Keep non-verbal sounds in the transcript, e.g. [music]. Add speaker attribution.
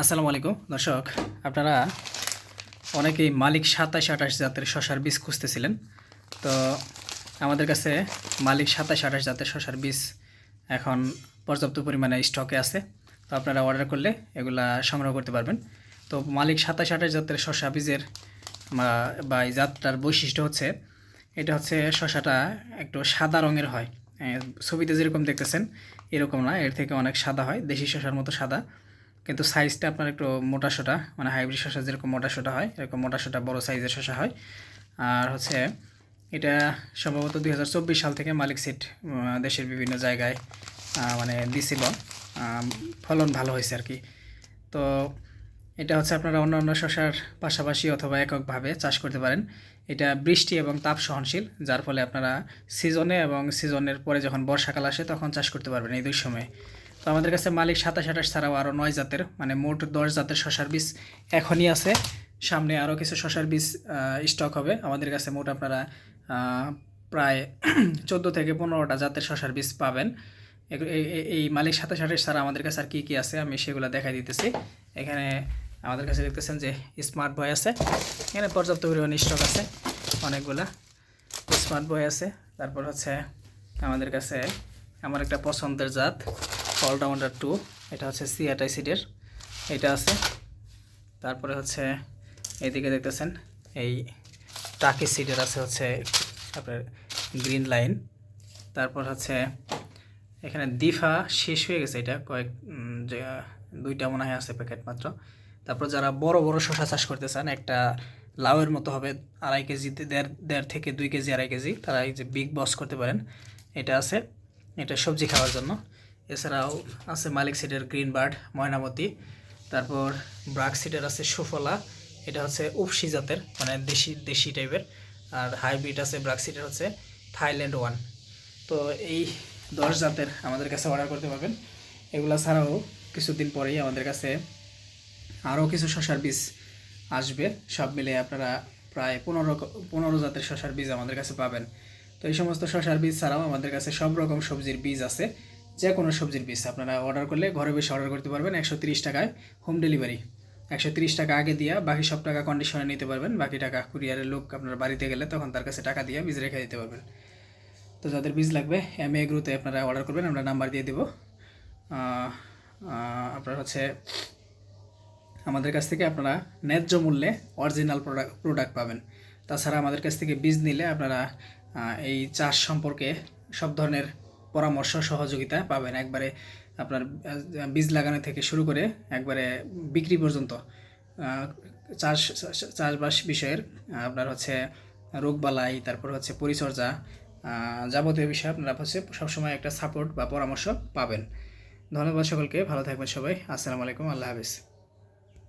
Speaker 1: আসসালামু আলাইকুম। দর্শক, আপনারা অনেকেই মালিক সাতাশ আঠাশ জাতের শশার বীজ খুঁজতেছিলেন। তো আমাদের কাছে মালিক সাতাশ আঠাশ জাতের শশার বীজ এখন পর্যাপ্ত পরিমাণে স্টকে আছে। তো আপনারা অর্ডার করলে এগুলা সংগ্রহ করতে পারবেন। তো মালিক সাতাশ আঠাশ জাতের শশা বীজের, বা- এই জাতটার বৈশিষ্ট্য হচ্ছে, এটা হচ্ছে শশাটা একটু সাদা রঙের হয়। ছবিতে যেরকম দেখতেছেন, এরকম না, এর থেকে অনেক সাদা হয়। দেশি শশার মতো সাদা। কিন্তু সাইজটা আপনার একটু মোটা সোটা মানে হাইব্রিড শসা যেরকম মোটা সোটা হয়, এরকম মোটা সোটা বড় সাইজের শসা হয়। আর হচ্ছে এটা সম্ভবত দুই হাজার চব্বিশ সাল থেকে মালিক সিট দেশের বিভিন্ন জায়গায় মানে দিছিল। ফলন ভালো হয়েছে আর কি। তো এটা হচ্ছে আপনারা অন্যান্য শশার পাশাপাশি অথবা এককভাবে চাষ করতে পারেন। এটা বৃষ্টি এবং তাপ সহনশীল, যার ফলে আপনারা সিজনে এবং সিজনের পরে যখন বর্ষাকাল আসে তখন চাষ করতে পারবেন এই দুই সময়ে। তো আমাদের কাছে মালিক সাতাশ আঠাশ ছাড়াও আরও নয় জাতের মানে মোট দশ জাতের শশার বীজ এখনই আছে। সামনে আরও কিছু শশার বীজ স্টক হবে। আমাদের কাছে মোট আপনারা প্রায় [clears throat] চোদ্দ থেকে পনেরোটা জাতের শশার বীজ পাবেন। এই মালিক সাতাশ আঠাশ ছাড়া আমাদের কাছে আর কী কী আছে আমি সেগুলো দেখাই দিতেছি। এখানে আমাদের কাছে দেখতেছেন যে স্মার্ট বয় আছে। এখানে পর্যাপ্ত পরিমাণ স্টক আছে, অনেকগুলা স্মার্ট বয় আছে। তারপর হচ্ছে আমাদের কাছে আমার একটা পছন্দের জাত। অলরাউন্ডার টু এটা হচ্ছে সিআটাই সিডের এটা আছে। তারপরে হচ্ছে এইদিকে দেখতেছেন, এই টাকি সিডের আছে হচ্ছে আপনার গ্রিন লাইন। তারপর হচ্ছে এখানে দিফা শেষ হয়ে গেছে এটা, কয়েক দুইটা মনে হয় আছে প্যাকেট মাত্র। তারপর যারা বড় বড় শশা চাষ করতে চান, একটা লাউয়ের মতো হবে, আড়াই কেজি, দেড় দেড় থেকে দুই কেজি, আড়াই কেজি, তারা এই যে বিগ বস করতে পারেন। এটা আছে, এটা সবজি খাওয়ার জন্য। এছাড়াও আছে মালিক সিটের গ্রিন বার্ড, ময়নামতি। তারপর ব্রাক সিটের আছে সুফলা, এটা হচ্ছে উপসি জাতের মানে দেশি দেশি টাইপের আর হাইব্রিড আছে, ব্রাক সিটের হচ্ছে থাইল্যান্ড ওয়ান তো এই দশ জাতের আমাদের কাছে অর্ডার করতে পারবেন। এগুলা ছাড়াও কিছুদিন পরেই আমাদের কাছে আরও কিছু শশার বীজ আসবে। সব মিলে আপনারা প্রায় পনেরো পনেরো জাতের শশার বীজ আমাদের কাছে পাবেন। তো এই সমস্ত শশার বীজ ছাড়াও আমাদের কাছে সব রকম সবজির বীজ আছে। যে কোনো সবজির বীজ আপনারা অর্ডার করলে ঘরে বসে অর্ডার করতে পারবেন একশো তিরিশ টাকায় হোম ডেলিভারি একশো তিরিশ টাকা আগে দিয়া বাকি সব টাকা কন্ডিশনে নিতে পারবেন। বাকি টাকা কুরিয়ারের লোক আপনার বাড়িতে গেলে তখন তার কাছে টাকা দিয়ে বীজ রেখে দিতে পারবেন। তো যাদের বীজ লাগবে এম এ গ্রুতে আপনারা অর্ডার করবেন, আমরা নাম্বার দিয়ে দেবো। আপনার হচ্ছে আমাদের কাছ থেকে আপনারা ন্যায্য মূল্যে অরিজিনাল প্রোডাক্ট প্রোডাক্ট পাবেন। তাছাড়া আমাদের কাছ থেকে বীজ নিলে আপনারা এই চাষ সম্পর্কে সব ধরনের পরামর্শ সহযোগিতা পাবেন। একবারে আপনার বীজ লাগানো থেকে শুরু করে একবারে বিক্রি পর্যন্ত চাষ, চাষবাস বিষয়ের আপনার হচ্ছে রোগবালাই তারপর হচ্ছে পরিচর্যা যাবতীয় বিষয়ে আপনারা হচ্ছে সবসময় একটা সাপোর্ট বা পরামর্শ পাবেন। ধন্যবাদ সকলকে, ভালো থাকবেন সবাই। আসসালামু আলাইকুম, আল্লাহ হাফিজ।